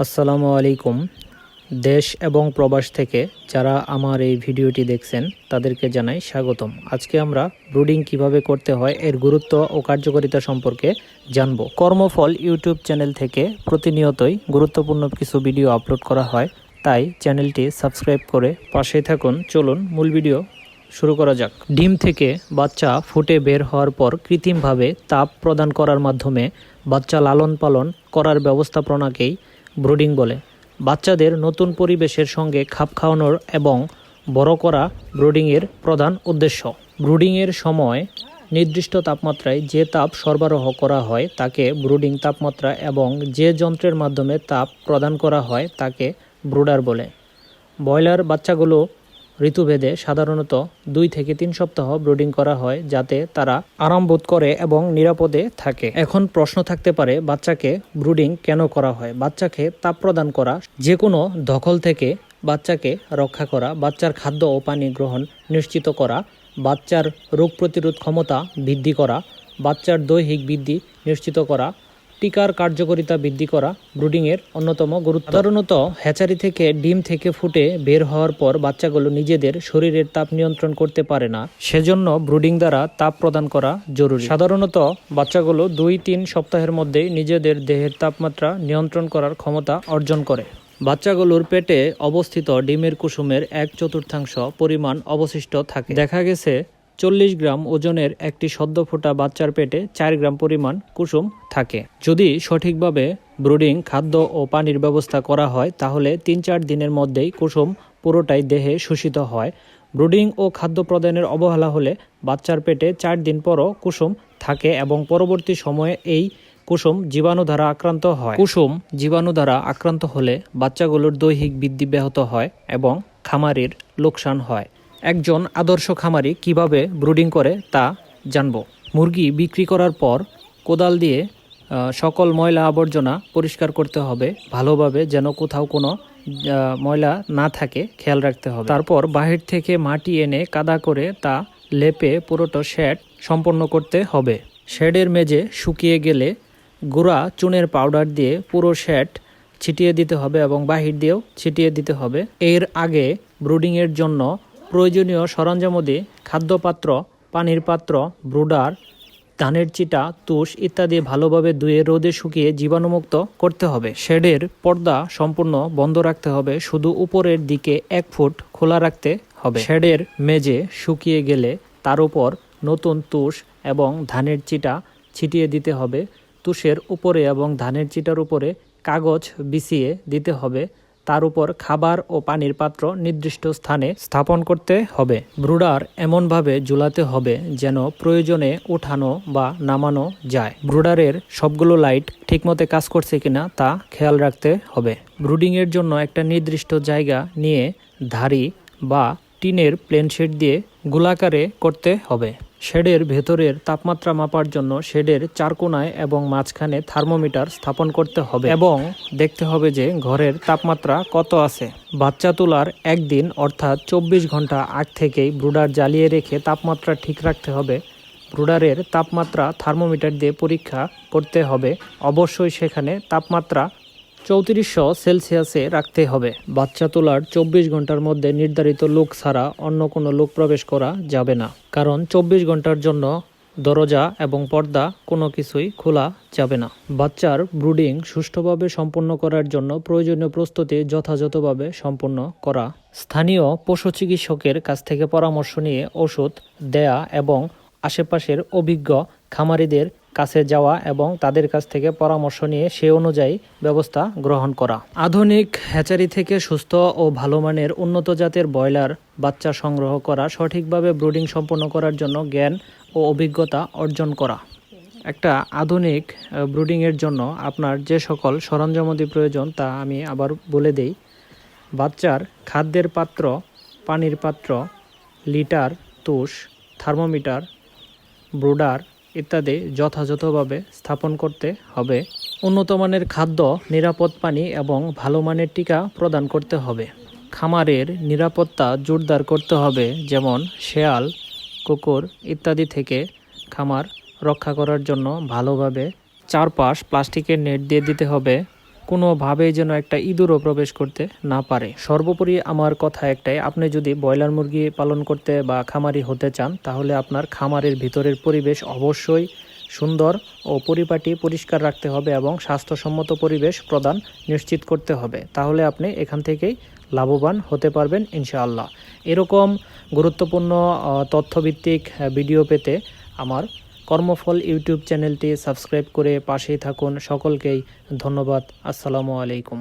আসসালামু আলাইকুম। দেশ এবং প্রবাস থেকে যারা আমার এই ভিডিওটি দেখছেন, তাদেরকে জানাই স্বাগতম। আজকে আমরা ব্রুডিং কীভাবে করতে হয়, এর গুরুত্ব ও কার্যকারিতা সম্পর্কে জানব। কর্মফল ইউটিউব চ্যানেল থেকে প্রতিনিয়তই গুরুত্বপূর্ণ কিছু ভিডিও আপলোড করা হয়, তাই চ্যানেলটি সাবস্ক্রাইব করে পাশে থাকুন। চলুন, মূল ভিডিও শুরু করা যাক। ডিম থেকে বাচ্চা ফুটে বের হওয়ার পর কৃত্রিমভাবে তাপ প্রদান করার মাধ্যমে বাচ্চা লালন পালন করার ব্যবস্থাপনাকেই ব্রুডিং বলে। বাচ্চাদের নতুন পরিবেশের সঙ্গে খাপ খাওয়ানোর এবং বড় করা ব্রুডিংয়ের প্রধান উদ্দেশ্য। ব্রুডিংয়ের সময় নির্দিষ্ট তাপমাত্রায় যে তাপ সরবরাহ করা হয়, তাকে ব্রুডিং তাপমাত্রা এবং যে যন্ত্রের মাধ্যমে তাপ প্রদান করা হয়, তাকে ব্রুডার বলে। ব্রয়লার বাচ্চাগুলো ঋতুভেদে সাধারণত দুই থেকে তিন সপ্তাহ ব্রুডিং করা হয় যাতে তারা আরাম বোধ করে এবং নিরাপদে থাকে। এখন প্রশ্ন থাকতে পারে, বাচ্চাকে ব্রুডিং কেন করা হয়? বাচ্চাকে তাপ প্রদান করা যে কোনো দখল থেকে বাচ্চাকে রক্ষা করা, বাচ্চার খাদ্য ও পানি গ্রহণ নিশ্চিত করা, বাচ্চার রোগ প্রতিরোধ ক্ষমতা বৃদ্ধি করা, বাচ্চার দৈহিক বৃদ্ধি নিশ্চিত করা টিকার কার্যকারিতা বৃদ্ধি করা ব্রুডিংয়ের অন্যতম গুরুত্ব সাধারণত হ্যাচারি থেকে ডিম থেকে ফুটে বের হওয়ার পর বাচ্চাগুলো নিজেদের শরীরের তাপ নিয়ন্ত্রণ করতে পারে না। সেজন্য ব্রুডিং দ্বারা তাপ প্রদান করা জরুরি। সাধারণত বাচ্চাগুলো দুই তিন সপ্তাহের মধ্যেই নিজেদের দেহের তাপমাত্রা নিয়ন্ত্রণ করার ক্ষমতা অর্জন করে। বাচ্চাগুলোর পেটে অবস্থিত ডিমের কুসুমের এক চতুর্থাংশ পরিমাণ অবশিষ্ট থাকে। দেখা গেছে চল্লিশ গ্রাম ওজনের একটি সদ্য ফোটা বাচ্চার পেটে চার গ্রাম পরিমাণ কুসুম থাকে। যদি সঠিকভাবে ব্রুডিং, খাদ্য ও পানির ব্যবস্থা করা হয়, তাহলে তিন চার দিনের মধ্যেই কুসুম পুরোটাই দেহে শোষিত হয়। ব্রুডিং ও খাদ্য প্রদানের অবহেলা হলে বাচ্চার পেটে চার দিন পরও কুসুম থাকে এবং পরবর্তী সময়ে এই কুসুম জীবাণু দ্বারা আক্রান্ত হয়। কুসুম জীবাণু দ্বারা আক্রান্ত হলে বাচ্চাগুলোর দৈহিক বৃদ্ধি ব্যাহত হয় এবং খামারির লোকসান হয়। একজন আদর্শ খামারি কীভাবে ব্রুডিং করে তা জানব। মুরগি বিক্রি করার পর কোদাল দিয়ে সকল ময়লা আবর্জনা পরিষ্কার করতে হবে। ভালোভাবে যেন কোথাও কোনো ময়লা না থাকে, খেয়াল রাখতে হবে। তারপর বাহির থেকে মাটি এনে কাদা করে তা লেপে পুরোটা শেড সম্পন্ন করতে হবে। শেডের মেঝে শুকিয়ে গেলে গুঁড়া চুনের পাউডার দিয়ে পুরো শেড ছিটিয়ে দিতে হবে এবং বাহির দিয়েও ছিটিয়ে দিতে হবে। এর আগে ব্রুডিংয়ের জন্য প্রয়োজনীয় সরঞ্জামাদি খাদ্যপাত্র, পানির পাত্র, ব্রুডার, ধানের চিটা, তুষ ইত্যাদি ভালোভাবে ধুয়ে রোদে শুকিয়ে জীবাণুমুক্ত করতে হবে। শেডের পর্দা সম্পূর্ণ বন্ধ রাখতে হবে। শুধু উপরের দিকে এক ফুট খোলা রাখতে হবে। শেডের মেঝে শুকিয়ে গেলে তার উপর নতুন তুষ এবং ধানের চিটা ছিটিয়ে দিতে হবে। তুষের উপরে এবং ধানের চিটার উপরে কাগজ বিছিয়ে দিতে হবে। তার উপর খাবার ও পানির পাত্র নির্দিষ্ট স্থানে স্থাপন করতে হবে। ব্রুডার এমনভাবে ঝুলাতে হবে যেন প্রয়োজনে ওঠানো বা নামানো যায়। ব্রুডারের সবগুলো লাইট ঠিকমতো কাজ করছে কিনা তা খেয়াল রাখতে হবে। ব্রুডিংয়ের জন্য একটা নির্দিষ্ট জায়গা নিয়ে ধারি বা টিনের প্লেন শেড দিয়ে গোলাকারে করতে হবে। শেডের ভেতরের তাপমাত্রা মাপার জন্য শেডের চার কোনায় এবং মাঝখানে থার্মোমিটার স্থাপন করতে হবে এবং দেখতে হবে যে ঘরের তাপমাত্রা কত আছে। বাচ্চা তোলার একদিন অর্থাৎ চব্বিশ ঘণ্টা আগ থেকেই ব্রুডার জ্বালিয়ে রেখে তাপমাত্রা ঠিক রাখতে হবে। ব্রুডারের তাপমাত্রা থার্মোমিটার দিয়ে পরীক্ষা করতে হবে। অবশ্যই সেখানে তাপমাত্রা চৌত্রিশশো সেলসিয়াসে রাখতে হবে। বাচ্চা তোলার চব্বিশ ঘণ্টার মধ্যে নির্ধারিত লোক ছাড়া অন্য কোনো লোক প্রবেশ করা যাবে না। কারণ চব্বিশ ঘণ্টার জন্য দরজা এবং পর্দা কোনো কিছুই খোলা যাবে না। বাচ্চার ব্রুডিং সুষ্ঠুভাবে সম্পন্ন করার জন্য প্রয়োজনীয় প্রস্তুতি যথাযথভাবে সম্পন্ন করা। স্থানীয় পশু চিকিৎসকের কাছ থেকে পরামর্শ নিয়ে ওষুধ দেয়া এবং আশেপাশের অভিজ্ঞ খামারিদের কাছে যাওয়া এবং তাদের কাছ থেকে পরামর্শ নিয়ে সে অনুযায়ী ব্যবস্থা গ্রহণ করা। আধুনিক হ্যাচারি থেকে সুস্থ ও ভালো মানের উন্নত জাতের ব্রয়লার বাচ্চা সংগ্রহ করা, সঠিকভাবে ব্রুডিং সম্পন্ন করার জন্য জ্ঞান ও অভিজ্ঞতা অর্জন করা। একটা আধুনিক ব্রুডিংয়ের জন্য আপনার যে সকল সরঞ্জামাদি প্রয়োজন তা আমি আবার বলে দেই। বাচ্চার খাদ্যের পাত্র, পানির পাত্র, লিটার, তুষ, থার্মোমিটার ব্রুডার ইত্যাদি যথাযথভাবে স্থাপন করতে হবে। উন্নত মানের খাদ্য, নিরাপদ পানি এবং ভালো মানের টিকা প্রদান করতে হবে। খামারের নিরাপত্তা জোরদার করতে হবে, যেমন শেয়াল, কুকুর ইত্যাদি থেকে খামার রক্ষা করার জন্য ভালোভাবে চারপাশ প্লাস্টিকের নেট দিয়ে দিতে হবে। কোনোভাবে যেন একটা ইঁদুরও প্রবেশ করতে না পারে। সর্বোপরি আমার কথা একটাই, আপনি যদি ব্রয়লার মুরগি পালন করতে বা খামারি হতে চান, তাহলে আপনার খামারের ভিতরের পরিবেশ অবশ্যই সুন্দর ও পরিপাটি পরিষ্কার রাখতে হবে এবং স্বাস্থ্যসম্মত পরিবেশ প্রদান নিশ্চিত করতে হবে। তাহলে আপনি এখান থেকেই লাভবান হতে পারবেন ইনশাআল্লাহ। এরকম গুরুত্বপূর্ণ তথ্যভিত্তিক ভিডিও পেতে আমার কর্মফল ইউটিউব চ্যানেলটি সাবস্ক্রাইব করে পাশেই থাকুন। সকলকেই ধন্যবাদ। আসসালামু আলাইকুম।